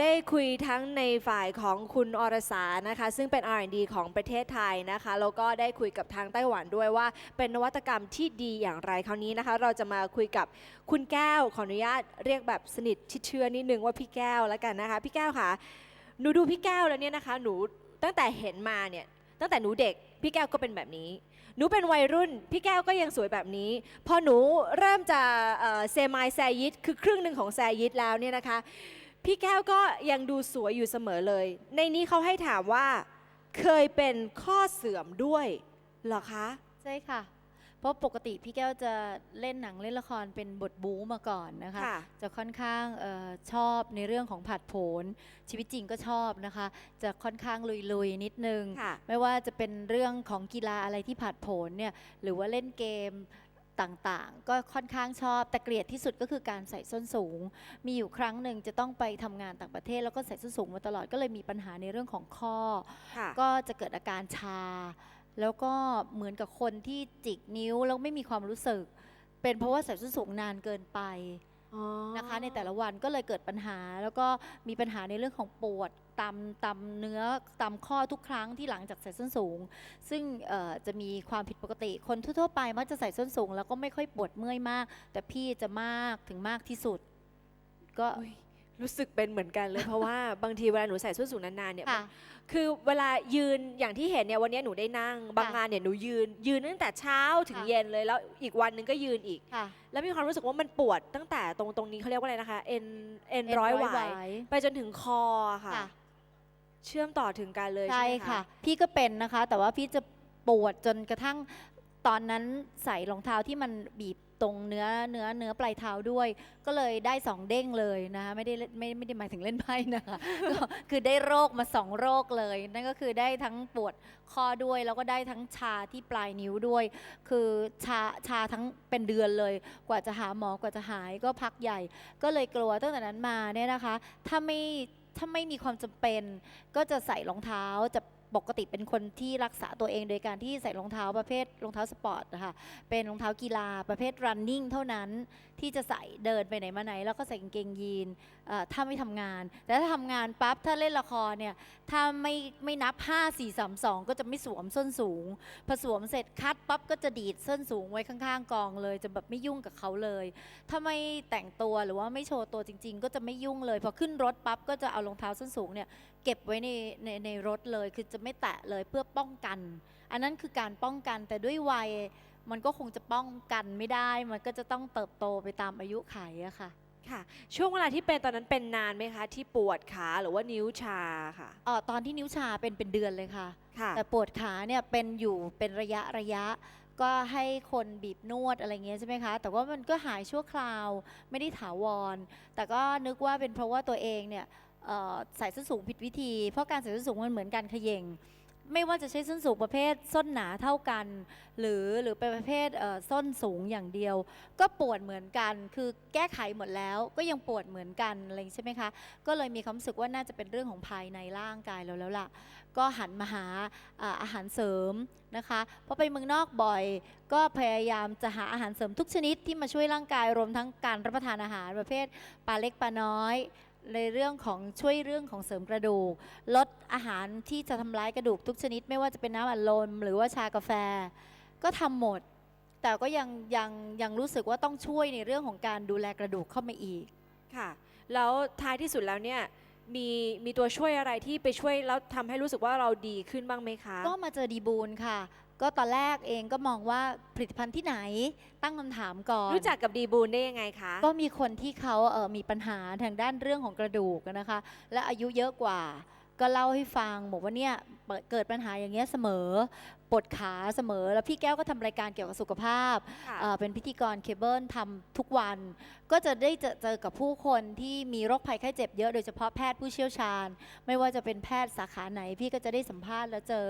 ได้คุยทั้งในฝ่ายของคุณอรสานะคะ ซึ่งเป็น R&D ของประเทศไทยนะคะแล้วก็ได้คุยกับทางไต้หวันด้วยว่า เป็นนวัตกรรมที่ดีอย่างไรคราวนี้นะคะ เราจะมาคุยกับคุณแก้วขออนุญาตเรียกแบบสนิทชิดเชื่อนิดนึงว่าพี่แก้วแล้วกันนะคะ พี่แก้วค่ะหนูดูพี่แก้วแล้วเนี่ยนะคะ หนูตั้งแต่เห็นมาเนี่ยตั้งแต่หนูเด็กพี่แก้วก็เป็นแบบนี้ หนูเป็นวัยรุ่น พี่แก้วก็ยังสวยแบบนี้ พอหนูเริ่มจะเซมายแซยิดคือครึ่งหนึ่งของแซยิดแล้วเนี่ยนะคะ พี่แก้วก็ยังดูสวยอยู่เสมอเลย ในนี้เขาให้ถามว่า เคยเป็นข้อเสื่อมด้วยเหรอคะ ใช่ค่ะ เพราะปกติพี่แก้วจะเล่นหนังเล่นละครเป็นบทบู๊มาก่อนนะคะ ค่ะ จะค่อนข้างเออชอบในเรื่องของผัดโผนชีวิตจริงก็ชอบนะคะ จะค่อนข้างลุยๆนิดนึง ค่ะ ไม่ว่าจะเป็นเรื่องของกีฬาอะไรที่ผัดโผนเนี่ยหรือว่าเล่นเกม ต่างๆ ก็ค่อนข้างชอบ แต่เกลียดที่สุดก็คือการใส่ส้นสูง มีอยู่ครั้งหนึ่งจะต้องไปทำงานต่างประเทศ แล้วก็ใส่ส้นสูงมาตลอดก็เลยมีปัญหาในเรื่องของข้อค่ะก็จะเกิดอาการชา แล้วก็เหมือนกับคนที่จิกนิ้วแล้วไม่มีความรู้สึก เป็นเพราะว่าใส่ส้นสูงนานเกินไปอ๋อ นะคะ ในแต่ละวันก็เลยเกิดปัญหา แล้วก็มีปัญหาในเรื่องของปวดตามตามเนื้อตามข้อทุกครั้งที่หลังจากใส่ส้นสูง ซึ่งเอ่อจะมีความผิดปกติคนทั่วๆไปมักจะใส่ส้นสูง แล้วก็ไม่ค่อยปวดเมื่อยมาก แต่พี่จะมากถึงมากที่สุด ก็อุ๊ย รู้สึกเป็นเหมือนกันเลย เพราะว่าบางทีเวลาหนูใส่ส้นสูงนานๆเนี่ยค่ะ คือเวลายืนอย่างที่เห็นเนี่ยวันนี้หนูได้นั่ง บางงานเนี่ยหนูยืน ยืนตั้งแต่เช้าถึงค่ะ เย็นเลยแล้วอีกวันหนึงก็ยืนอีก ค่ะแล้วมีความรู้สึกว่ามันปวดตั้งแต่ตรงตรงนี้เขาเรียกว่าอะไรนะคะเอ็นเอ็นเอ็นร้อยร้หอยวายหวายไปจนถึงคอค่ะ ค่ะ เชื่อมต่อถึงกันเลยใช่ใช่ไหมค่ะ คะ พี่ก็เป็นนะคะ แต่ว่าพี่จะปวดจนกระทั่งตอนนั้นใส่รองเท้าที่มันบีบ ตรงเนื้อเนื้อเนื้อปลายเท้าด้วย ก็เลยได้สองเด้งเลยนะคะไม่ได้ไม่ไม่ได้หมายถึงเล่นไพ่นะคะก็คือได้โรคมาสองโรคเลย นั่นก็คือได้ทั้งปวดคอด้วยแล้วก็ได้ทั้งชาที่ปลายนิ้วด้วย คือชาชาทั้งเป็นเดือนเลย กว่าจะหาหมอกว่าจะหายก็พักใหญ่ ก็เลยกลัวตั้งแต่นั้นมาเนี่ยนะคะ ถ้าไม่ถ้าไม่มีความจำเป็นก็จะใส่รองเท้าจะ ปกติเป็นคนที่รักษาตัวเองโดยการที่ใส่รองเท้าประเภทรองเท้าสปอร์ตนะคะเป็นรองเท้ากีฬาประเภท running เท่านั้นที่จะใส่เดินไปไหนมาไหน แล้วก็ใส่กางเกงยีนถ้าไม่ทำงาน แต่ถ้าทำงานปั๊บถ้าเล่นละครเนี่ยถ้าไม่ไม่นับ 5 4 3 2 ก็จะไม่สวมส้นสูงพอสวมเสร็จคัดปั๊บก็จะดีดส้นสูงไว้ข้างๆกองเลยจะแบบไม่ยุ่งกับเขาเลย ถ้าไม่แต่งตัวหรือว่าไม่โชว์ตัวจริง ๆ ก็จะไม่ยุ่งเลยพอขึ้นรถปั๊บก็จะเอารองเท้าส้นสูงเนี่ย เก็บไว้ในในในรถเลย คือจะไม่แตะเลยเพื่อป้องกัน อันนั้นคือการป้องกันแต่ด้วยวัยมันก็คงจะป้องกันไม่ได้ มันก็จะต้องเติบโตไปตามอายุไขอะค่ะค่ะ ช่วงเวลาที่เป็นตอนนั้นเป็นนานไหมคะ ที่ปวดขาหรือว่านิ้วชาค่ะเออตอนที่นิ้วชาเป็นเป็นเดือนเลยค่ะ ค่ะ แต่ปวดขาเนี่ยเป็นอยู่เป็นระยะระยะ ก็ให้คนบีบนวดอะไรเงี้ยใช่ไหมคะ แต่ว่ามันก็หายชั่วคราวไม่ได้ถาวร แต่ก็นึกว่าเป็นเพราะว่าตัวเองเนี่ยเอ่อ ใส่ส้นสูงผิดวิธี เพราะการใส่ส้นสูงมันเหมือนการเขย่งไม่ว่าจะใช้ส้นสูงประเภทส้นหนาเท่ากัน หรือหรือเป็นประเภทเส้นสูงอย่างเดียว ก็ปวดเหมือนกันคือแก้ไขหมดแล้วก็ยังปวดเหมือนกันอะไรใช่ไหมคะก็เลยมีความรู้สึกว่าน่าจะเป็นเรื่องของภายในร่างกายเราแล้วล่ะ ก็หันมาหาอาอาหารเสริมนะคะเพราะไปเมืองนอกบ่อย ก็พยายามจะหาอาหารเสริมทุกชนิดที่มาช่วยร่างกายรวมทั้งการรับประทานอาหารประเภทปลาเล็กปลาน้อย ในเรื่องของช่วยเรื่องของเสริมกระดูก ลดอาหารที่จะทำร้ายกระดูกทุกชนิด ไม่ว่าจะเป็นน้ำอัดลมหรือว่าชากาแฟ ก็ทำหมด แต่ก็ยังยังยังรู้สึกว่าต้องช่วยในเรื่องของการดูแลกระดูกเข้ามาอีก ค่ะ แล้วท้ายที่สุดแล้วเนี่ยมีมีตัวช่วยอะไรที่ไปช่วยแล้วทำให้รู้สึกว่าเราดีขึ้นบ้างไหมคะ ก็มาเจอดีบูลค่ะ ก็ตอนแรกเองก็มองว่าผลิตภัณฑ์ที่ไหนตั้งคำถามก่อน รู้จักกับดีบูลได้ยังไงคะ ก็มีคนที่เขาเออมีปัญหาทางด้านเรื่องของกระดูกนะคะ และอายุเยอะกว่า ก็เล่าให้ฟังบอกว่าเนี่ยเปิดเกิดปัญหาอย่างเงี้ยเสมอปวดขาเสมอ แล้วพี่แก้วก็ทำรายการเกี่ยวกับสุขภาพค่ะเอ่อเป็นพิธีกรเคเบิลทำทุกวันก็จะได้เจอเจอกับผู้คนที่มีโรคภัยไข้เจ็บเยอะโดยเฉพาะแพทย์ผู้เชี่ยวชาญ ไม่ว่าจะเป็นแพทย์สาขาไหน พี่ก็จะได้สัมภาษณ์แล้วเจอ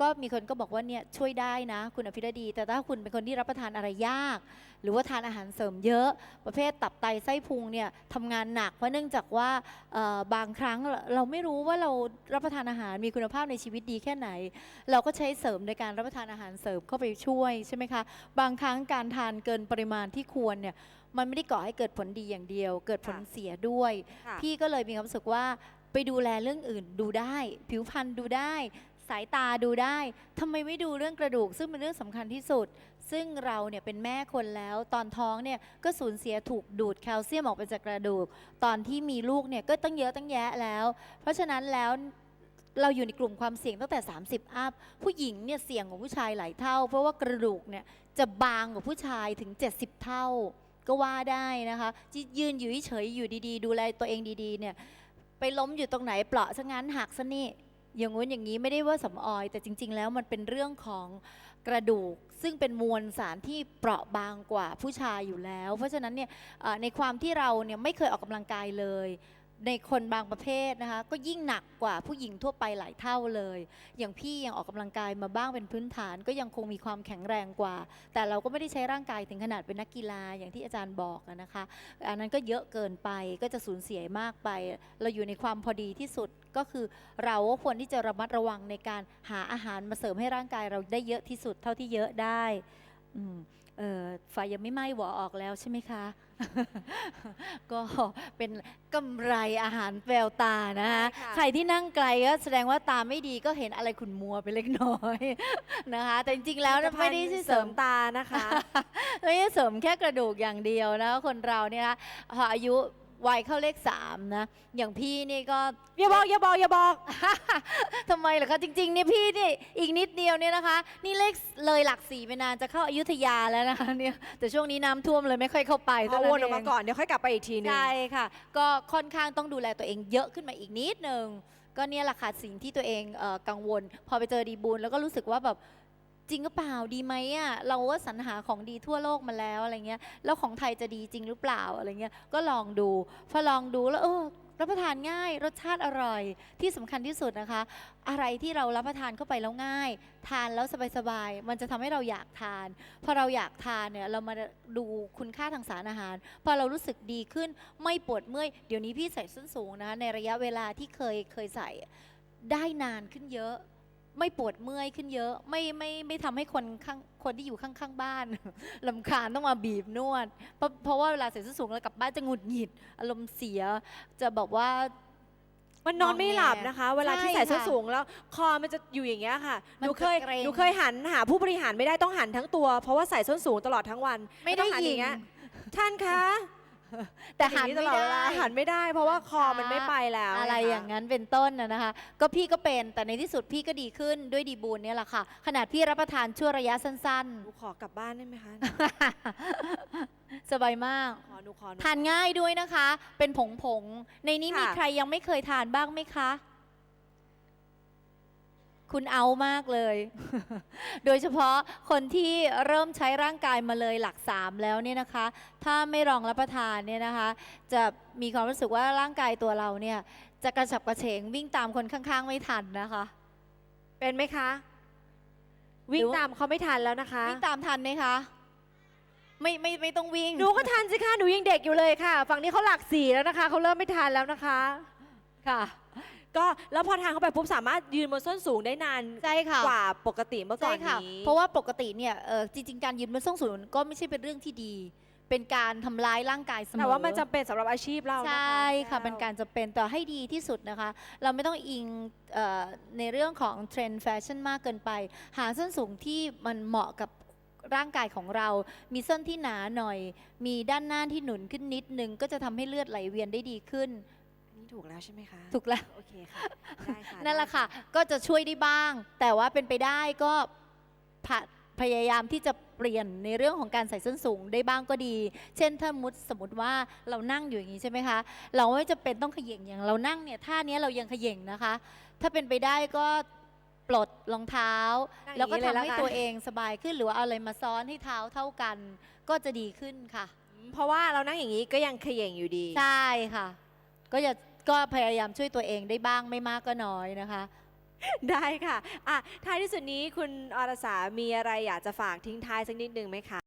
ก็มีคนก็บอกว่าเนี่ยช่วยได้นะ คุณอภิรดี แต่ถ้าคุณเป็นคนที่รับประทานอะไรยาก หรือว่าทานอาหารเสริมเยอะ ประเภทตับไตไส้พุงเนี่ยทำงานหนักเพราะเนื่องจากว่าบางครั้งเราไม่รู้ว่าเรารับประทานอาหารมีคุณภาพในชีวิตดีแค่ไหน เราก็ใช้เสริมในการรับประทานอาหารเสริมเข้าไปช่วยใช่ไหมคะบางครั้งการทานเกินปริมาณที่ควรเนี่ย มันไม่ได้ก่อให้เกิดผลดีอย่างเดียว เกิดผลค่ะเสียด้วยค่ะพี่ก็เลยมีความรู้สึกว่าไปดูแลเรื่องอื่นดูได้ ผิวพรรณดูได้ สายตาดูได้ทำไมไม่ดูเรื่องกระดูก ซึ่งเป็นเรื่องสำคัญที่สุด ซึ่งเราเนี่ยเป็นแม่คนแล้วตอนท้องเนี่ยก็สูญเสียถูกดูดแคลเซียมออกไปจากกระดูก ตอนที่มีลูกเนี่ยก็ตั้งเยอะตั้งแยะแล้ว เพราะฉะนั้นแล้วเราอยู่ในกลุ่มความเสี่ยงตั้งแต่ 30 อัพ ผู้หญิงเนี่ยเสี่ยงกว่าผู้ชายหลายเท่า เพราะว่ากระดูกเนี่ยจะบางกว่าผู้ชายถึง 70 เท่า ก็ว่าได้นะคะที่ยืนอยู่เฉยอยู่ดีๆ ดูแลตัวเองดีๆเนี่ยไปล้มอยู่ตรงไหนเปราะซะงั้นหักซะนี่อย่างงู้นอย่างนี้ไม่ได้ว่าสำออย แต่จริง ๆ แล้วมันเป็นเรื่องของกระดูก ซึ่งเป็นมวลสารที่เปราะบางกว่าผู้ชายอยู่แล้ว เพราะฉะนั้นเนี่ยในความที่เราเนี่ยไม่เคยออกกำลังกายเลย ในคนบางประเภทนะคะ ก็ยิ่งหนักกว่าผู้หญิงทั่วไปหลายเท่าเลย อย่างพี่ยังออกกำลังกายมาบ้างเป็นพื้นฐาน ก็ยังคงมีความแข็งแรงกว่า แต่เราก็ไม่ได้ใช้ร่างกายถึงขนาดเป็นนักกีฬาอย่างที่อาจารย์บอกนะคะ อันนั้นก็เยอะเกินไปก็จะสูญเสียมากไป เราอยู่ในความพอดีที่สุดก็คือเราก็ควรที่จะระมัดระวังในการหาอาหารมาเสริมให้ร่างกายเราได้เยอะที่สุดเท่าที่เยอะได้ไฟยังไม่ไหม้หวอออกแล้วใช่ไหมคะ ก็เป็นกำไรอาหารแววตานะคะใช่ค่ะ ใครที่นั่งไกลก็แสดงว่าตาไม่ดีก็เห็นอะไรขุ่นมัวไปเล็กน้อยนะคะ แต่จริงๆแล้วไม่ได้เสริมตานะคะ ไม่ได้เสริมแค่กระดูกอย่างเดียวนะคนเราเนี่ยนะพออายุ วัยเข้าเลขสามนะ อย่างพี่นี่ก็ อย่าบอกอย่าบอกอย่าบอก ทำไมล่ะคะจริงๆเนี่ยพี่นี่อีกนิดเดียวเนี่ยนะคะ นี่เลขเลยหลักสี่ไปนานจะเข้าอายุทยาแล้วนะคะเนี่ยแต่ช่วงนี้น้ำท่วมเลยไม่ค่อยเข้าไปเอาเท่าวนนั้นออกมาเองก่อนเดี๋ยวค่อยกลับไปอีกทีหนึงใช่ค่ะ ก็ค่อนข้างต้องดูแลตัวเองเยอะขึ้นมาอีกนิดนึงก็เนี่ยแหละค่ะสิ่งที่ตัวเองเออกังวล พอไปเจอดีบูลแล้วก็รู้สึกว่าแบบ จริงหรือเปล่าดีไหมอะเราก็สรรหาของดีทั่วโลกมาแล้วอะไรเงี้ยแล้วของไทยจะดีจริงหรือเปล่าอะไรเงี้ยก็ลองดูพอลองดูแล้วเออรับประทานง่าย รสชาติอร่อยที่สำคัญที่สุดนะคะ อะไรที่เรารับประทานเข้าไปแล้วง่าย ทานแล้วสบายๆมันจะทำให้เราอยากทานพอเราอยากทานเนี่ยเรามาดูคุณค่าทางสารอาหาร พอเรารู้สึกดีขึ้นไม่ปวดเมื่อยเดี๋ยวนี้พี่ใส่ส้นสูงนะคะในระยะเวลาที่เคยเคยใส่ได้นานขึ้นเยอะ ไม่ปวดเมื่อยขึ้นเยอะ ไม่ไม่ไม่ทำให้คนข้างคนที่อยู่ข้างๆบ้าน ลำคาญต้องมาบีบนวด เพราะเพราะว่าเวลาใส่ส้นสูงแล้วกลับบ้านจะหงุดหงิด อารมณ์เสีย จะบอกว่า มันนอนไม่หลับนะคะ เวลาที่ใส่ส้นใช่ค่ะสูงแล้ว คอมันจะอยู่อย่างเงี้ยค่ะหมันนูเคยจะเกร็ง หนูเคยหันหาผู้บริหารไม่ได้ต้องหันทั้งตัว เพราะว่าใส่ส้นสูงตลอดทั้งวันไม่ได้ต้องหันอยิง ย่างเงี้ยท่านคะ แต่หันอย่งตไม่ลอดเวลาได้หันไม่ได้ เพราะว่าคอมันไม่ไปแล้ว อะไรนะคะอย่างนั้นเป็นต้นนะนะคะ ก็พี่ก็เป็นแต่ในที่สุดพี่ก็ดีขึ้นด้วยดีบูลเนี่ยแหละค่ะ ขนาดพี่รับประทานชั่วระยะสั้นหนูขอกลับบ้านได้ไหมคะๆสบายมากขอหนูขอหนูทานง่ายด้วยนะคะ เป็นผงผงๆในนี้มีค่ะใครยังไม่เคยทานบ้างไหมคะ คุณเอามากเลย โดยเฉพาะคนที่เริ่มใช้ร่างกายมาเลยหลักสามแล้วเนี่ยนะคะ ถ้าไม่ลองรับประทานเนี่ยนะคะ จะมีความรู้สึกว่าร่างกายตัวเราเนี่ยจะกระฉับกระเฉงวิ่งตามคนข้างๆ ไม่ทันนะคะ เป็นไหมคะ วิ่งหรือว่าตามเขาไม่ทันแล้วนะคะ วิ่งตามทันไหมคะ ไม่ไม่ไม่ต้องวิ่ง หนูก็ทันสิคะ หนูยังเด็กอยู่เลยค่ะ ฝั่งนี้เขาหลักสี่แล้วนะคะ เขาเริ่มไม่ทันแล้วนะคะ ค่ะ ก็แล้วพอทานเข้าไปปุ๊บสามารถยืนบนส้นสูงได้นานใช่ค่ะกว่าปกติเมื่อก่ใช่อนค่ะนี้เพราะว่าปกติเนี่ยเอ่อจริง ๆ การยืนบนส้นสูงก็ไม่ใช่เป็นเรื่องที่ดี เป็นการทำร้ายร่างกายเสมอ แต่ว่ามันจำเป็นสำหรับอาชีพเราใชนะคะ่ค่ะแก้วเป็นการจะเป็นแต่ให้ดีที่สุดนะคะ เราไม่ต้องอิงเออในเรื่องของเทรนด์แฟชั่นมากเกินไป หาส้นสูงที่มันเหมาะกับร่างกายของเรา มีส้นที่หนาหน่อย มีด้านหน้าที่หนุนขึ้นนิดนึง ก็จะทำให้เลือดไหลเวียนได้ดีขึ้นอั นนี้ถูกแล้วใช่ไหมคะถูกแล้ว โอเคค่ะได้ค่ะนั่นแหละได้ค่ะ ก็จะช่วยได้บ้าง แต่ว่าเป็นไปได้ก็พะพยายามที่จะเปลี่ยนในเรื่องของการใส่ส้นสูงได้บ้างก็ดี เช่นถ้ามุดสมมติว่าเรานั่งอยู่อย่างนี้ใช่ไหมคะ เราไม่จะเป็นต้องเขย่งอย่างเรานั่งเนี่ยท่าเนี้ยเรายังเขย่งนะคะ ถ้าเป็นไปได้ก็ปลดรองเท้านั่งอแล้วย่างก็นี้เลยทำให้ละกันตัวเองสบายขึ้นหรือว่าเอาอะไรมาซ้อนให้เท้าเท่ากัน ก็จะดีขึ้นค่ะ เพราะว่าเรานั่งอย่างนี้ก็ยังเขย่งอยู่ดี ใช่ค่ะ ก็จะก็พยายามช่วยตัวเองได้บ้างไม่มากก็น้อยนะคะ ได้ค่ะอะท้ายที่สุดนี้คุณอรสามีอะไรอยากจะฝากทิ้งท้ายสักนิดนึงไหมคะ